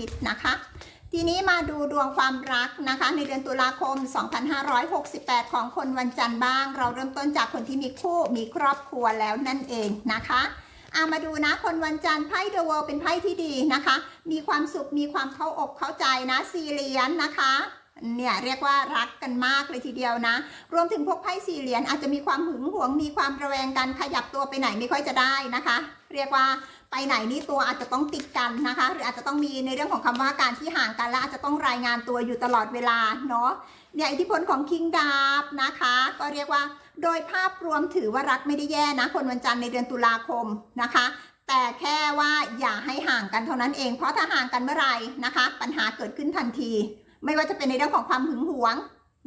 ทิตย์นะคะ ทีนี้มาดูดวงความรักนะคะ ในเดือนตุลาคม 2568 ของคนวันจันทร์บ้าง เราเริ่มต้นจากคนที่มีคู่มีครอบครัวแล้วนั่นเองนะคะอามาดูนะคนวันจันทร์ไพ่เดอะเวิลด์เป็นไพ่ที่ดีนะคะ มีความสุขมีความเข้าอกเข้าใจนะสี่เหรียญนะคะ เนี่ยเรียกว่ารักกันมากเลยทีเดียวนะ รวมถึงพวกไพ่สี่เหรียญอาจจะมีความหึงหวงมีความระแวงกันขยับตัวไปไหนไม่ค่อยจะได้นะคะ เรียกว่าไปไหนนี่ตัวอาจจะต้องติดกันนะคะ หรืออาจจะต้องมีในเรื่องของคำว่าการที่ห่างกันและอาจจะต้องรายงานตัวอยู่ตลอดเวลาเนาะเนี่ยอิทธิพลของคิงดาบนะคะ ก็เรียกว่าโดยภาพรวมถือว่ารักไม่ได้แย่นะ คนวันจันทร์ในเดือนตุลาคมนะคะแต่แค่ว่าอย่าให้ห่างกันเท่านั้นเอง เพราะถ้าห่างกันเมื่อไหร่นะคะ ปัญหาเกิดขึ้นทันที ไม่ว่าจะเป็นในเรื่องของความหึงหวง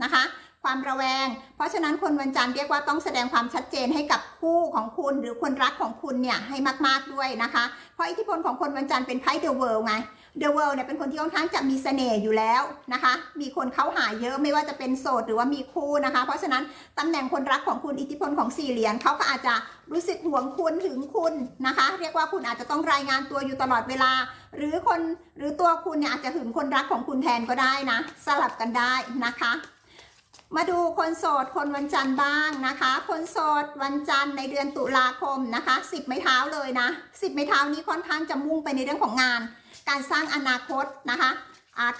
นะคะ ความระแวง เพราะฉะนั้นคนวันจันทร์เรียกว่าต้องแสดงความชัดเจนให้กับคู่ของคุณหรือคนรักของคุณเนี่ยให้มากๆด้วยนะคะ เพราะอิทธิพลของคนวันจันทร์เป็นไพ่เดอะเวิลด์ไง เดอะเวิลด์เนี่ยเป็นคนที่ค่อนข้างจะมีเสน่ห์อยู่แล้วนะคะ มีคนเข้าหาเยอะไม่ว่าจะเป็นโสดหรือว่ามีคู่นะคะ เพราะฉะนั้นตำแหน่งคนรักของคุณอิทธิพลของสี่เหรียญเขาก็อาจจะรู้สึกห่วงคุณถึงคุณนะคะ เรียกว่าคุณอาจจะต้องรายงานตัวอยู่ตลอดเวลา หรือคนหรือตัวคุณเนี่ยอาจจะหึงคนรักของคุณแทนก็ได้นะ สลับกันได้นะคะ มาดูคนโสดคนวันจันทร์บ้างนะคะ คนโสดวันจันทร์ในเดือนตุลาคมนะคะสิบไม้เท้าเลยนะสิบไม้เท้านี้ค่อนข้างจะมุ่งไปในเรื่องของงาน การสร้างอนาคตนะคะ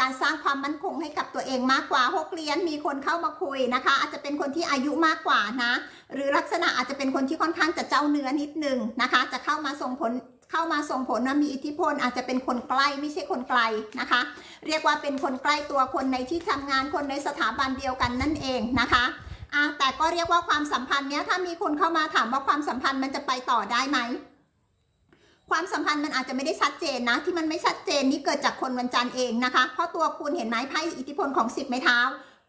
การสร้างความมั่นคงให้กับตัวเองมากกว่าหกเหรียญมีคนเข้ามาคุยนะคะ อาจจะเป็นคนที่อายุมากกว่านะ หรือลักษณะอาจจะเป็นคนที่ค่อนข้างจะเจ้าเนื้อนิดนึงนะคะ จะเข้ามาส่งผลเข้ามาส่งผลนะมีอิทธิพลอาจจะเป็นคนใกล้ไม่ใช่คนไกลนะคะ เรียกว่าเป็นคนใกล้ตัวคนในที่ทำงานคนในสถาบันเดียวกันนั่นเองนะคะอะแต่ก็เรียกว่าความสัมพันธ์เนี้ยถ้ามีคนเข้ามาถามว่าความสัมพันธ์มันจะไปต่อได้ไหม ความสัมพันธ์มันอาจจะไม่ได้ชัดเจนนะ ที่มันไม่ชัดเจนนี่เกิดจากคนวันจันทร์เองนะคะ เพราะตัวคุณเห็นไหมไพ่อิทธิพลของสิบไม้เท้า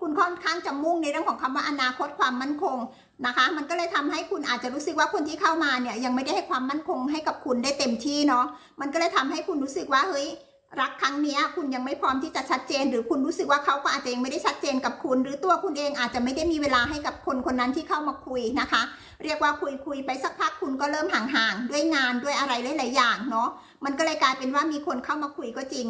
คุณค่อนข้างจะมุ่งในเรื่องของคำว่าอนาคตความมั่นคงนะคะ มันก็เลยทำให้คุณอาจจะรู้สึกว่าคนที่เข้ามาเนี่ยยังไม่ได้ให้ความมั่นคงให้กับคุณได้เต็มที่เนาะมันก็เลยทำให้คุณรู้สึกว่าเฮ้ย รักครั้งนี้คุณยังไม่พร้อมที่จะชัดเจน หรือคุณรู้สึกว่าเขาก็อาจจะยังไม่ได้ชัดเจนกับคุณ หรือตัวคุณเองอาจจะไม่ได้มีเวลาให้กับคนคนนั้นที่เข้ามาคุยนะคะ เรียกว่าคุยคุยไปสักพักคุณก็เริ่มห่างๆด้วยงานด้วยอะไรหลายๆอย่างเนาะมันก็เลยกลายเป็นว่ามีคนเข้ามาคุยก็จริง